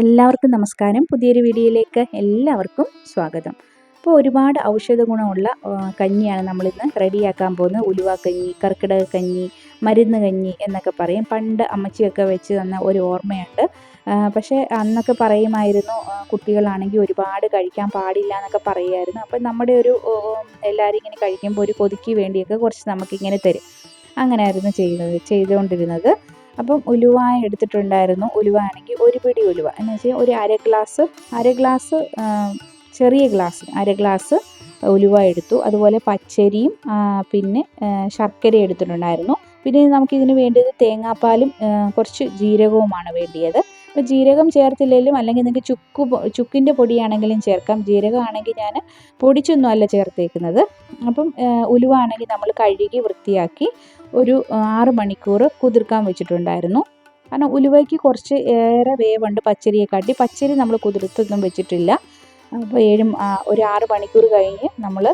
എല്ലാവർക്കും നമസ്കാരം. പുതിയൊരു വീഡിയോയിലേക്ക് എല്ലാവർക്കും സ്വാഗതം. അപ്പോൾ ഒരുപാട് ഔഷധ ഗുണമുള്ള കഞ്ഞിയാണ് നമ്മളിന്ന് റെഡിയാക്കാൻ പോകുന്നത്. ഉലുവ കഞ്ഞി കർക്കിടക കഞ്ഞി മരുന്ന് കഞ്ഞി എന്നൊക്കെ പറയും. പണ്ട് അമ്മച്ചിയൊക്കെ വെച്ച് തന്ന ഒരു ഓർമ്മയുണ്ട്. പക്ഷേ അന്നൊക്കെ പറയുമായിരുന്നു കുട്ടികളാണെങ്കിൽ ഒരുപാട് കഴിക്കാൻ പാടില്ല എന്നൊക്കെ പറയുമായിരുന്നു. അപ്പം നമ്മുടെ ഒരു എല്ലാവരും ഇങ്ങനെ കഴിക്കുമ്പോൾ ഒരു കൊതുക്കി വേണ്ടിയൊക്കെ കുറച്ച് നമുക്കിങ്ങനെ തരും. അങ്ങനെയായിരുന്നു ചെയ്യുന്നത് ചെയ്തുകൊണ്ടിരുന്നത്. അപ്പം ഉലുവ എടുത്തിട്ടുണ്ടായിരുന്നു. ഉലുവ ആണെങ്കിൽ ഒരു പിടി ഉലുവ. എന്ന് വെച്ചാൽ ഒരു അര ഗ്ലാസ് അര ഗ്ലാസ് ചെറിയ ഗ്ലാസ് അര ഗ്ലാസ് ഉലുവ എടുത്തു. അതുപോലെ പച്ചരിയും പിന്നെ ശർക്കര എടുത്തിട്ടുണ്ടായിരുന്നു. പിന്നെ നമുക്കിതിന് വേണ്ടത് തേങ്ങാപ്പാലും കുറച്ച് ജീരകവുമാണ് വേണ്ടിയത്. അപ്പോൾ ജീരകം ചേർത്തില്ലെങ്കിലും അല്ലെങ്കിൽ നിങ്ങൾക്ക് ചുക്ക് ചുക്കിന്റെ പൊടിയാണെങ്കിലും ചേർക്കാം. ജീരകമാണെങ്കിൽ ഞാൻ പൊടിച്ചൊന്നും അല്ല ചേർത്തേക്കുന്നത്. അപ്പം ഉലുവ ആണെങ്കിൽ നമ്മൾ കഴുകി വൃത്തിയാക്കി ഒരു ആറ് മണിക്കൂർ കുതിർക്കാൻ വെച്ചിട്ടുണ്ടായിരുന്നു. കാരണം ഉലുവയ്ക്ക് കുറച്ച് ഏറെ വേവുണ്ട് പച്ചരിയെക്കാട്ടി. പച്ചരി നമ്മൾ കുതിർത്തൊന്നും വെച്ചിട്ടില്ല. അപ്പോൾ ഏഴും ഒരു ആറ് മണിക്കൂർ കഴിഞ്ഞ് നമ്മൾ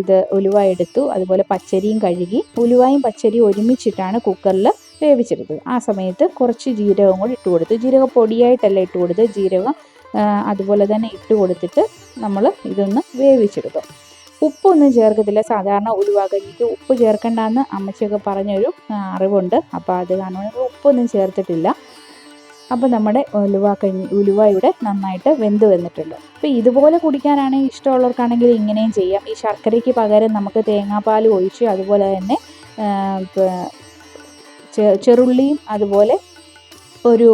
ഇത് ഉലുവ എടുത്തു. അതുപോലെ പച്ചരിയും കഴുകി. ഉലുവയും പച്ചരിയും ഒരുമിച്ചിട്ടാണ് കുക്കറിൽ വേവിച്ചെടുത്തത്. ആ സമയത്ത് കുറച്ച് ജീരകം കൂടി ഇട്ട് കൊടുത്ത് ജീരക പൊടിയായിട്ടല്ല ഇട്ട് കൊടുത്ത് ജീരകം അതുപോലെ തന്നെ ഇട്ട് കൊടുത്തിട്ട് നമ്മൾ ഇതൊന്ന് വേവിച്ചെടുത്തു. ഉപ്പൊന്നും ചേർക്കത്തില്ല. സാധാരണ ഉലുവാകഞ്ഞിക്ക് ഉപ്പ് ചേർക്കണ്ടെന്ന് അമ്മച്ചിയൊക്കെ പറഞ്ഞൊരു അറിവുണ്ട്. അപ്പോൾ അത് കാരണം ഉപ്പൊന്നും ചേർത്തിട്ടില്ല. അപ്പോൾ നമ്മുടെ ഉലുവ കഞ്ഞി ഉലുവ ഇവിടെ നന്നായിട്ട് വെന്ത് വന്നിട്ടുണ്ട്. അപ്പോൾ ഇതുപോലെ കുടിക്കാനാണെങ്കിൽ ഇഷ്ടമുള്ളവർക്കാണെങ്കിൽ ഇങ്ങനെയും ചെയ്യാം. ഈ ശർക്കരയ്ക്ക് പകരം നമുക്ക് തേങ്ങാപ്പാൽ ഒഴിച്ച് അതുപോലെ തന്നെ ചെറുള്ളിയും അതുപോലെ ഒരു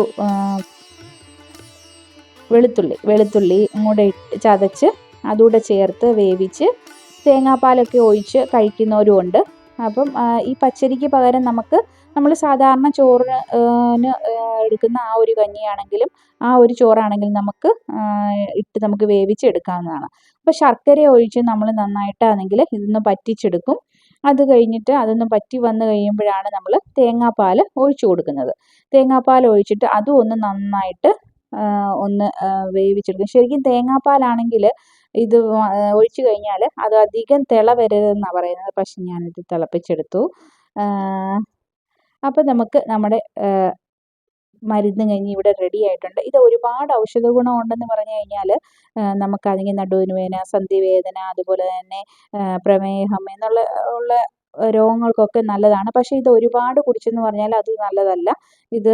വെളുത്തുള്ളി വെളുത്തുള്ളി കൂടെ ചതച്ച് അതുകൂടെ ചേർത്ത് വേവിച്ച് തേങ്ങാപ്പാലൊക്കെ ഒഴിച്ച് കഴിക്കുന്നവരും ഉണ്ട് അപ്പം ഈ പച്ചരിക്ക് പകരം നമുക്ക് നമ്മൾ സാധാരണ ചോറിന് എടുക്കുന്ന ആ ഒരു കഞ്ഞിയാണെങ്കിലും ആ ഒരു ചോറാണെങ്കിലും നമുക്ക് ഇട്ട് നമുക്ക് വേവിച്ചെടുക്കാവുന്നതാണ്. അപ്പോൾ ശർക്കര ഒഴിച്ച് നമ്മൾ നന്നായിട്ടാണെങ്കിൽ ഇതൊന്ന് പറ്റിച്ചെടുക്കും. അത് കഴിഞ്ഞിട്ട് അതൊന്ന് പറ്റി വന്നു കഴിയുമ്പോഴാണ് നമ്മൾ തേങ്ങാപ്പാൽ ഒഴിച്ചു കൊടുക്കുന്നത്. തേങ്ങാപ്പാൽ ഒഴിച്ചിട്ട് അതും ഒന്ന് നന്നായിട്ട് ഒന്ന് വേവിച്ചെടുക്കും. ശരിക്കും തേങ്ങാപ്പാലാണെങ്കിൽ ഇത് ഒഴിച്ചു കഴിഞ്ഞാൽ അത് അധികം തിള വരരുതെന്നാണ് പറയുന്നത്. പക്ഷെ ഞാനിത് തിളപ്പിച്ചെടുത്തു. അപ്പോൾ നമുക്ക് നമ്മുടെ മരുന്ന് കഞ്ഞി ഇവിടെ റെഡി ആയിട്ടുണ്ട്. ഇത് ഒരുപാട് ഔഷധ ഗുണം ഉണ്ടെന്ന് പറഞ്ഞു കഴിഞ്ഞാൽ നമുക്കതിന് നടുവിന് വേദന സന്ധിവേദന അതുപോലെ തന്നെ പ്രമേഹം എന്നുള്ള ഉള്ള രോഗങ്ങൾക്കൊക്കെ നല്ലതാണ്. പക്ഷേ ഇത് ഒരുപാട് കുടിച്ചെന്ന് പറഞ്ഞാൽ അത് നല്ലതല്ല. ഇത്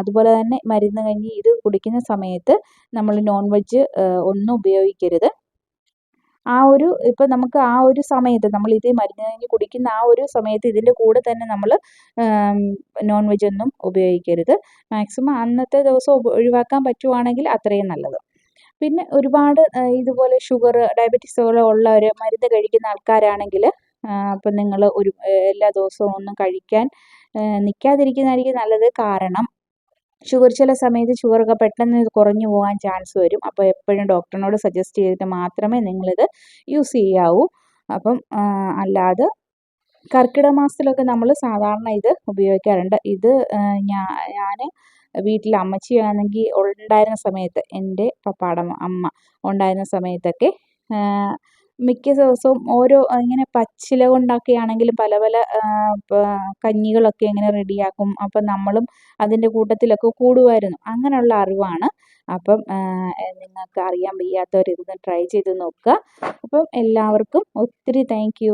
അതുപോലെ തന്നെ മരുന്ന് കഞ്ഞി ഇത് കുടിക്കുന്ന സമയത്ത് നമ്മൾ നോൺ വെജ് ഒന്നും ഉപയോഗിക്കരുത്. ആ ഒരു ഇപ്പം നമുക്ക് ആ ഒരു സമയത്ത് നമ്മൾ ഇത് മരുന്ന് കഴിഞ്ഞ് കുടിക്കുന്ന ആ ഒരു സമയത്ത് ഇതിന്റെ കൂടെ തന്നെ നമ്മൾ നോൺ വെജ് ഒന്നും ഉപയോഗിക്കരുത്. മാക്സിമം അന്നത്തെ ദിവസം ഒഴിവാക്കാൻ പറ്റുവാണെങ്കിൽ അത്രയും നല്ലത്. പിന്നെ ഒരുപാട് ഇതുപോലെ ഷുഗർ ഡയബറ്റീസ് ഒരു മരുന്ന് കഴിക്കുന്ന ആൾക്കാരാണെങ്കിൽ അപ്പം നിങ്ങൾ ഒരു എല്ലാ ദിവസവും ഒന്നും കഴിക്കാൻ നിൽക്കാതിരിക്കുന്നതായിരിക്കും നല്ലത്. കാരണം ഷുഗർ ചില സമയത്ത് ഷുഗറൊക്കെ പെട്ടെന്ന് കുറഞ്ഞു പോകാൻ ചാൻസ് വരും. അപ്പോൾ എപ്പോഴും ഡോക്ടറിനോട് സജസ്റ്റ് ചെയ്തിട്ട് മാത്രമേ നിങ്ങളിത് യൂസ് ചെയ്യാവൂ. അപ്പം അല്ലാതെ കർക്കിടക മാസത്തിലൊക്കെ നമ്മൾ സാധാരണ ഇത് ഉപയോഗിക്കാറുണ്ട്. ഇത് ഞാൻ ഞാൻ വീട്ടിൽ അമ്മച്ചിയാണെങ്കിൽ ഉണ്ടായിരുന്ന സമയത്ത് എന്റെ പപ്പാടെ അമ്മ ഉണ്ടായിരുന്ന സമയത്തൊക്കെ മിക്ക ദിവസവും ഓരോ ഇങ്ങനെ പച്ചില കൊണ്ടൊക്കെയാണെങ്കിലും പല പല കഞ്ഞികളൊക്കെ ഇങ്ങനെ റെഡിയാക്കും. അപ്പം നമ്മളും അതിന്റെ കൂട്ടത്തിലൊക്കെ കൂടുമായിരുന്നു. അങ്ങനെയുള്ള അറിവാണ്. അപ്പം നിങ്ങൾക്ക് അറിയാൻ വയ്യാത്തവർ ഇതൊന്ന് ട്രൈ ചെയ്ത് നോക്കുക. അപ്പം എല്ലാവർക്കും ഒത്തിരി താങ്ക്